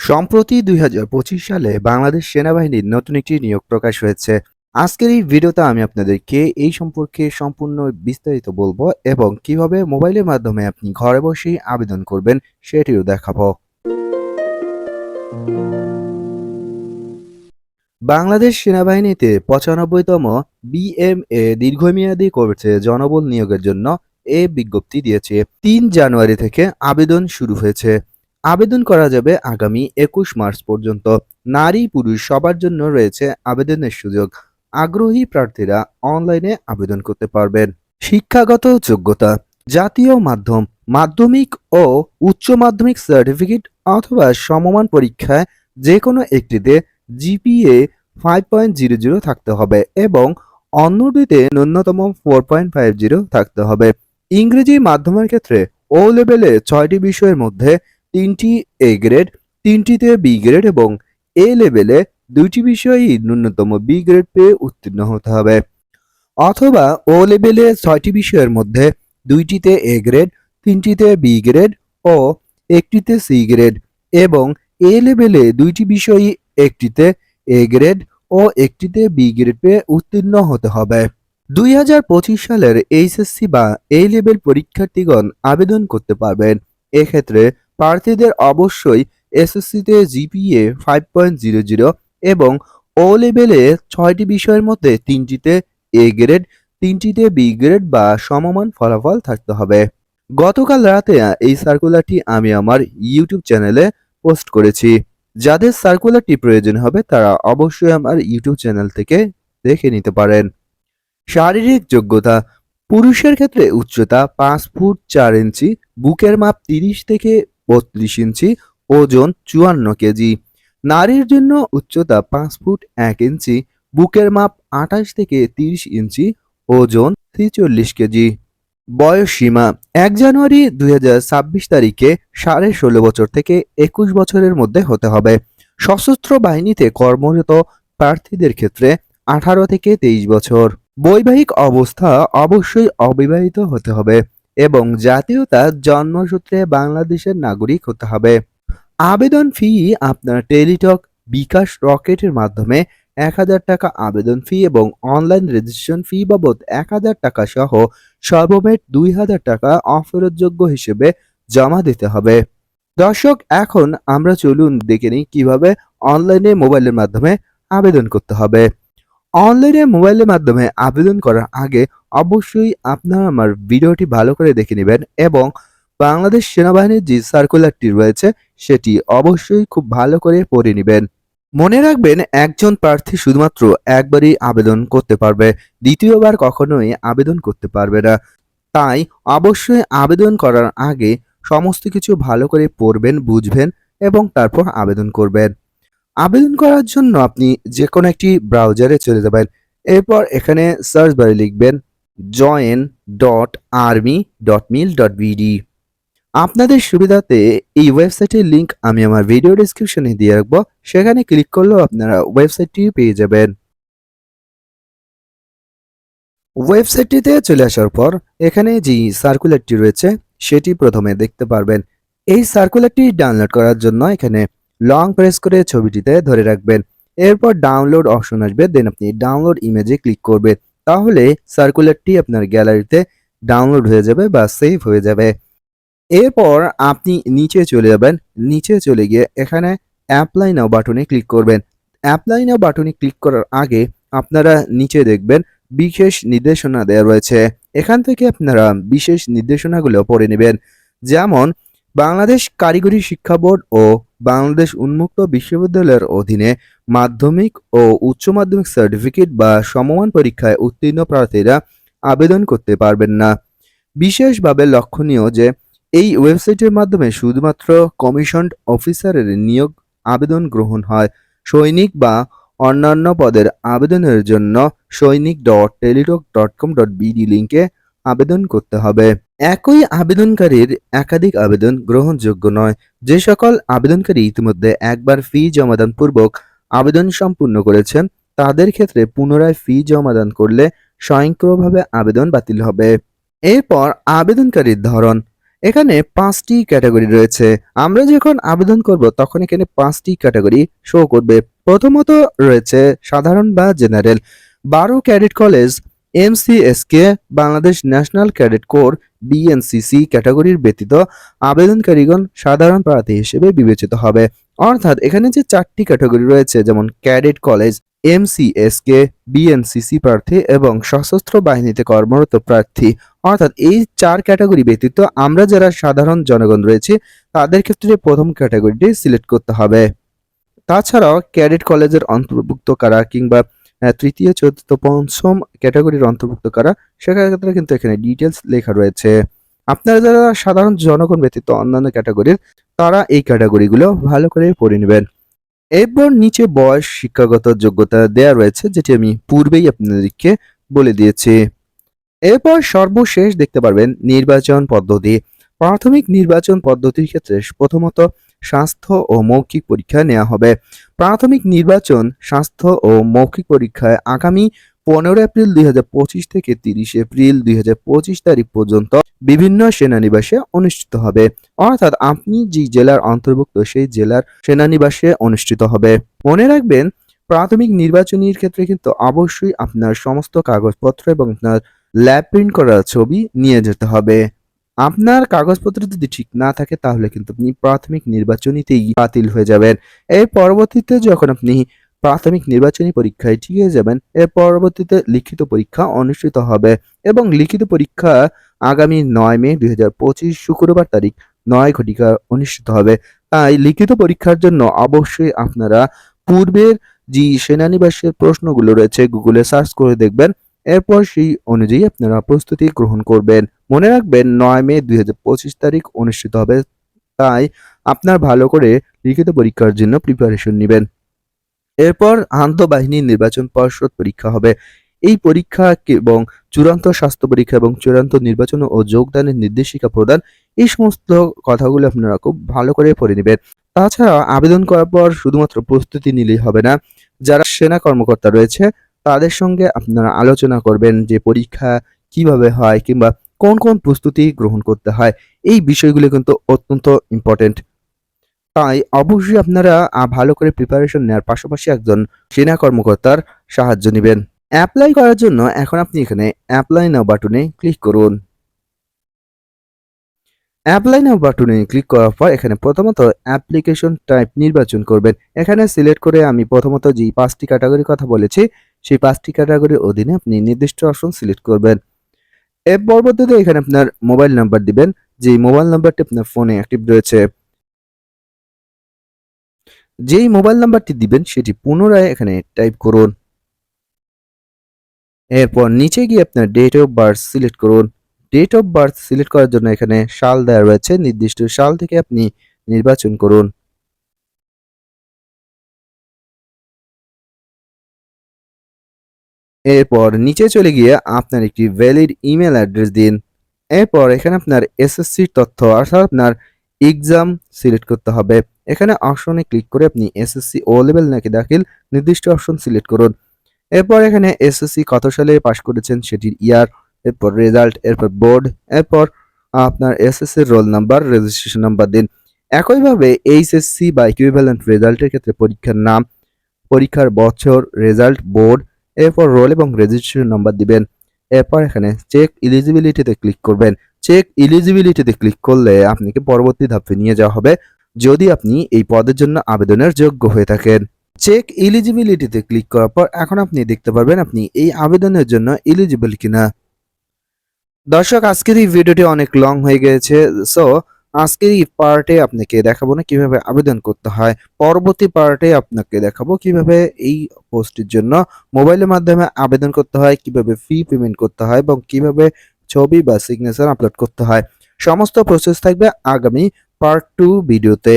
সম্প্রতি দুই হাজার পঁচিশ সালে বাংলাদেশ সেনাবাহিনীর নতুন একটি নিয়োগ প্রকাশ হয়েছে। আজকের এই ভিডিওতে আমি আপনাদেরকে এই সম্পর্কে সম্পূর্ণ বিস্তারিত বলব এবং কীভাবে মোবাইলের মাধ্যমে আপনি ঘরে বসেই আবেদন করবেন সেটিও দেখাবো। বাংলাদেশ সেনাবাহিনীতে পঁচানব্বইতম বিএমএ দীর্ঘমেয়াদী করছে জনবল নিয়োগের জন্য এ বিজ্ঞপ্তি দিয়েছে। তিন জানুয়ারি থেকে আবেদন শুরু হয়েছে। আবেদন করা যাবে আগামী একুশ মার্চ পর্যন্ত। নারী, পুরুষ সবার জন্য রয়েছে আবেদনের সুযোগ। আগ্রহী প্রার্থীরা অনলাইনে আবেদন করতে পারবেন। শিক্ষাগত যোগ্যতা, জাতীয় মাধ্যম, মাধ্যমিক ও উচ্চ মাধ্যমিক সার্টিফিকেট অথবা সমমান পরীক্ষায় যে কোনো একটিতে GPA five point zero zero থাকতে হবে এবং অন্যটিতে ন্যূনতম ফোর পয়েন্ট ফাইভ জিরো থাকতে হবে। ইংরেজি মাধ্যমের ক্ষেত্রে ও লেভেলে ছয়টি বিষয়ের মধ্যে তিনটি এ গ্রেড তিনটিতে বি গ্রেড এবং এ লেভেলে দুইটি বিষয়ই ন্যূনতম বি গ্রেড পেয়ে উত্তীর্ণ হতে হবে। অথবা ও লেভেলে ছয়টি বিষয়ের মধ্যে দুইটিতে এ গ্রেড তিনটিতে বি গ্রেড ও একটিতে সি গ্রেড এবং এ লেভেলে দুইটি বিষয়ই একটিতে এ গ্রেড ও একটিতে বি গ্রেড পেয়ে উত্তীর্ণ হতে হবে। দুই হাজার পঁচিশ সালের এইচএসসি বা এ লেভেল পরীক্ষার্থীগণ আবেদন করতে পারবেন। এক্ষেত্রে প্রার্থীদের অবশ্যই এসএসসিতে GPA five point zero zero এবং ও লেভেলে ছয়টি বিষয়ের মধ্যে তিনটিতে এ গ্রেড তিনটিতে বি গ্রেড বা সমমান ফলাফল থাকতে হবে। গতকাল রাতে এই সার্কুলারটি আমি আমার ইউটিউব চ্যানেলে পোস্ট করেছি। যাদের সার্কুলারটি প্রয়োজন হবে তারা অবশ্যই আমার ইউটিউব চ্যানেল থেকে দেখে নিতে পারেন। শারীরিক যোগ্যতা, পুরুষের ক্ষেত্রে উচ্চতা পাঁচ ফুট চার ইঞ্চি, বুকের মাপ তিরিশ থেকে বত্রিশ ইঞ্চি, ওজন চুয়ান্ন কেজি। নারীর জন্য উচ্চতা পাঁচ ফুট এক ইঞ্চি, বুকের মাপ আঠাশ থেকে তিরিশ ইঞ্চি, ওজন ছেচল্লিশ কেজি। বয়স সীমা, এক জানুয়ারি দু হাজার ছাব্বিশ তারিখে সাড়ে ষোলো বছর থেকে একুশ বছরের মধ্যে হতে হবে। সশস্ত্র বাহিনীতে কর্মরত প্রার্থীদের ক্ষেত্রে আঠারো থেকে তেইশ বছর। বৈবাহিক অবস্থা অবশ্যই অবিবাহিত হতে হবে। এবং জাতীয়তা জন্মসূত্রে বাংলাদেশের নাগরিক হতে হবে। আবেদন ফি আপনার টেলিটক বিকাশ রকেটের মাধ্যমে এক হাজার টাকা আবেদন ফি এবং অনলাইন রেজিস্ট্রেশন ফি বাবদ এক হাজার টাকা সহ সর্বমোট দুই হাজার টাকা অফেরতযোগ্য হিসেবে জমা দিতে হবে। দর্শক, এখন আমরা চলুন দেখে নিই কীভাবে অনলাইনে মোবাইলের মাধ্যমে আবেদন করতে হবে। অনলাইনে মোবাইলের মাধ্যমে আবেদন করার আগে অবশ্যই আপনারা আমার ভিডিওটি ভালো করে দেখে নেবেন এবং বাংলাদেশ সেনাবাহিনীর যে সার্কুলারটি রয়েছে, সেটি অবশ্যই খুব ভালো করে পড়ে নেবেন। মনে রাখবেন, একজন প্রার্থী শুধুমাত্র একবারই আবেদন করতে পারবে, দ্বিতীয়বার কখনোই আবেদন করতে পারবে না। তাই অবশ্যই আবেদন করার আগে সমস্ত কিছু ভালো করে পড়বেন, বুঝবেন এবং তারপর আবেদন করবেন। আবেদন করার জন্য আপনি যে কোনো একটি ব্রাউজারে চলে যাবেন এরপর এখানে সার্চ বারে লিখবেন join dot army dot mil dot BD আপনাদের সুবিধাতে এই ওয়েবসাইটের লিঙ্ক আমি আমার ভিডিও ডিসক্রিপশনে দিয়ে রাখব। সেখানে ক্লিক করলেও আপনারা ওয়েবসাইটটি পেয়ে যাবেন। ওয়েবসাইটটিতে চলে আসার পর এখানে যে সার্কুলারটি রয়েছে, সেটি প্রথমে দেখতে পারবেন। এই সার্কুলারটি ডাউনলোড করার জন্য এখানে লং প্রেস করে ছবিটিতে ধরে রাখবেন। এরপর ডাউনলোড অপশন আসবে দেন আপনি ডাউনলোড ইমেজে ক্লিক করবেন তাহলে সার্কুলারটি আপনার গ্যালারিতে ডাউনলোড হয়ে যাবে বা সেভ হয়ে যাবে। এরপর আপনি নিচে চলে যাবেন, নিচে চলে গিয়ে এখানে অ্যাপ্লাই নাও বাটনে ক্লিক করবেন। অ্যাপ্লাই নাও বাটনে ক্লিক করার আগে আপনারা নিচে দেখবেন বিশেষ নির্দেশনা দেওয়া রয়েছে। এখান থেকে আপনারা বিশেষ নির্দেশনাগুলো পড়ে নেবেন। যেমন বাংলাদেশ কারিগরি শিক্ষা বোর্ড ও বাংলাদেশ উন্মুক্ত বিশ্ববিদ্যালয়ের অধীনে মাধ্যমিক ও উচ্চ মাধ্যমিক সার্টিফিকেট বা সমমান পরীক্ষায় উত্তীর্ণ প্রার্থীরা আবেদন করতে পারবেন না। বিশেষভাবে লক্ষণীয় যে, এই ওয়েবসাইটের মাধ্যমে শুধুমাত্র কমিশনড অফিসারের নিয়োগ আবেদন গ্রহণ হয়। সৈনিক বা অন্যান্য পদের আবেদনের জন্য সৈনিক dot Teletalk dot com dot BD লিঙ্কে আবেদন করতে হবে। একই আবেদনকারীর একাধিক আবেদন গ্রহণযোগ্য নয়। যে সকল আবেদনকারী ইতিমধ্যে একবার ফি জমাদান পূর্বক আবেদন সম্পূর্ণ করেছেন, তাদের ক্ষেত্রে পুনরায় ফি জমাদান করলে স্বয়ংক্রিয়ভাবে আবেদন বাতিল হবে। এরপর আবেদনকারীর ধরন। এখানে পাঁচটি ক্যাটাগরি রয়েছে। আমরা যখন আবেদন করব, তখন এখানে পাঁচটি ক্যাটাগরি শো করবে। প্রথমত রয়েছে সাধারণ বা জেনারেল। বারো cadet college এমসিএসকে Bangladesh national cadet corps BNCC ক্যাটাগরির ব্যতীত আবেদনকারীগণ সাধারণ প্রার্থী হিসেবে বিবেচিত হবে। অর্থাৎ এখানে যে চারটি ক্যাটাগরি রয়েছে, যেমন ক্যাডেট কলেজ এমসিএসকে বিএনসিসি প্রার্থী এবং সশস্ত্র বাহিনীতে কর্মরত প্রার্থী। অর্থাৎ এই চার ক্যাটাগরি ব্যতীত আমরা যারা সাধারণ জনগণ রয়েছে, তাদের ক্ষেত্রে প্রথম ক্যাটাগরিটি সিলেক্ট করতে হবে। তাছাড়াও ক্যাডেট কলেজের অন্তর্ভুক্ত কারা কিংবা তৃতীয়, চতুর্থ, পঞ্চম ক্যাটাগরির অন্তর্ভুক্ত করা? সেক্ষেত্রে কিন্তু এখানে ডিটেলস লেখা রয়েছে। আপনারা যারা সাধারণ জনগণ ব্যতীত অন্যান্য ক্যাটাগরির, তারা এই ক্যাটাগরিগুলো ভালো করে পড়ে নেবেন। এরপর নিচে বয়স, শিক্ষাগত যোগ্যতা দেয়া রয়েছে, যেটি আমি পূর্বেই আপনাদেরকে বলে দিয়েছি। এরপর সর্বশেষ দেখতে পারবেন নির্বাচন পদ্ধতি। প্রাথমিক নির্বাচন পদ্ধতির ক্ষেত্রে প্রথমত স্বাস্থ্য ও মৌখিক পরীক্ষা নেওয়া হবে। প্রাথমিক নির্বাচন স্বাস্থ্য ও মৌখিক পরীক্ষায় আগামী পনেরো এপ্রিল দুই হাজার পঁচিশ থেকে তিরিশ এপ্রিল দুই হাজার পঁচিশ তারিখ পর্যন্ত বিভিন্ন সেনানিবাসে অনুষ্ঠিত হবে। অর্থাৎ আপনি যে জেলার অন্তর্ভুক্ত, সেই জেলার সেনানিবাসে অনুষ্ঠিত হবে। মনে রাখবেন, প্রাথমিক নির্বাচনীর ক্ষেত্রে কিন্তু অবশ্যই আপনার সমস্ত কাগজপত্র এবং আপনার ল্যাব প্রিন্ট করা ছবি নিয়ে যেতে হবে। আপনার কাগজপত্র যদি ঠিক না থাকে, তাহলে কিন্তু আপনি প্রাথমিক নির্বাচনীতেই বাতিল হয়ে যাবেন। এর পরবর্তীতে যখন আপনি প্রাথমিক নির্বাচনী পরীক্ষায় ঠিক হয়ে যাবেন, এর পরবর্তীতে লিখিত পরীক্ষা অনুষ্ঠিত হবে এবং লিখিত পরীক্ষা আগামী নয় মে দুই হাজার পঁচিশ শুক্রবার তারিখ নয় ঘটিকা অনুষ্ঠিত হবে। তাই লিখিত পরীক্ষার জন্য অবশ্যই আপনারা পূর্বের যে সেনানিবাসের প্রশ্নগুলো রয়েছে, গুগলে সার্চ করে দেখবেন। এরপর সেই অনুযায়ী আপনারা প্রস্তুতি গ্রহণ করবেন। মনে রাখবেন, নয় মে দুই হাজার পঁচিশ তারিখ অনুষ্ঠিত হবে। তাই আপনার ভালো করে লিখিত পরীক্ষার জন্য প্রিপারেশন নেবেন। এরপর আন্তঃবাহিনী নির্বাচন পর্ষদ পরীক্ষা হবে। এই পরীক্ষা এবং চূড়ান্ত স্বাস্থ্য পরীক্ষা এবং চূড়ান্ত নির্বাচন ও যোগদানের নির্দেশিকা প্রদান, এই সমস্ত কথাগুলো আপনারা খুব ভালো করে পড়ে নেবেন। তাছাড়া আবেদন করার পর শুধুমাত্র প্রস্তুতি নিলেই হবে না, যারা সেনা কর্মকর্তা রয়েছে তাদের সঙ্গে আপনারা আলোচনা করবেন যে পরীক্ষা কীভাবে হয় কিংবা কোন কোন প্রস্তুতি গ্রহণ করতে হয়। এই বিষয়গুলো কিন্তু অত্যন্ত ইম্পর্টেন্ট তাই অবশ্যই আপনারা ভালো করে প্রিপারেশন নেওয়ার পাশাপাশি একজন সেনা কর্মকর্তার সাহায্য নেবেন। অ্যাপ্লাই করার জন্য এখন আপনি এখানে অ্যাপ্লাই নাও বাটনে ক্লিক করুন। অ্যাপ্লাই নাও বাটনে ক্লিক করার পর এখানে প্রথমত অ্যাপ্লিকেশন টাইপ নির্বাচন করবেন। এখানে সিলেক্ট করে আমি প্রথমত যে পাঁচটি ক্যাটাগরির কথা বলেছি সেই পাঁচটি ক্যাটাগরির অধীনে আপনি নির্দিষ্ট অপশন সিলেক্ট করবেন। এর পরবর্তীতে এখানে আপনার মোবাইল নাম্বার দিবেন যে মোবাইল নাম্বারটি আপনার ফোনে অ্যাক্টিভ রয়েছে। যেই মোবাইল নাম্বারটি দিবেন, সেটি পুনরায় এখানে টাইপ করুন। এরপর নিচে গিয়ে আপনার ডেট অফ বার্থ সিলেক্ট করুন। ডেট অফ বার্থ সিলেক্ট করার জন্য এখানে সাল দেওয়া রয়েছে। নির্দিষ্ট সাল থেকে আপনি নির্বাচন করুন। এরপর নিচে চলে গিয়ে আপনার একটি ভ্যালিড ইমেল অ্যাড্রেস দিন। এরপর এখানে আপনার এসএসসির তথ্য অর্থাৎ আপনার এক্সাম সিলেক্ট করতে হবে। এখানে অপশনে ক্লিক করে আপনি এসএসসি ও লেভেল নাকি দাখিল নির্দিষ্ট অপশন সিলেক্ট করুন। এরপর এখানে এসএসসি কত সালে পাশ করেছেন সেটির ইয়ার এরপর রেজাল্ট এরপর বোর্ড এরপর আপনার এসএসসির রোল নাম্বার রেজিস্ট্রেশন নাম্বার দিন। একইভাবে এইচএসসি বা ইকুইভ্যালেন্ট রেজাল্টের ক্ষেত্রে পরীক্ষার নাম, পরীক্ষার বছর রেজাল্ট বোর্ড এরপর রোল এবং রেজিস্ট্রেশন নাম্বার দিবেন। এরপর এখানে চেক ইলিজিবিলিটিতে ক্লিক করবেন। চেক ইলিজিবিলিটিতে ক্লিক করলে আপনাকে পরবর্তী ধাপে নিয়ে যাওয়া হবে। যদি আপনি এই পদের জন্য আবেদনের যোগ্য হয়ে থাকেন। চেক ইলিজিবিলিটিতে ক্লিক করার পর এখন আপনি দেখতে পারবেন আপনি এই আবেদনের জন্য এলিজিবল কিনা। দর্শক, আজকের এই ভিডিওটি অনেক লং হয়ে গেছে সো আজকের এই পার্টে আপনাকে দেখাবো না কীভাবে আবেদন করতে হয়। পরবর্তী পার্টে আপনাকে দেখাবো কীভাবে এই পোস্টের জন্য মোবাইলের মাধ্যমে আবেদন করতে হয়, কীভাবে ফি পেমেন্ট করতে হয় এবং কীভাবে ছবি বা সিগনেচার আপলোড করতে হয়। সমস্ত প্রসেস থাকবে আগামী পার্ট টু ভিডিওতে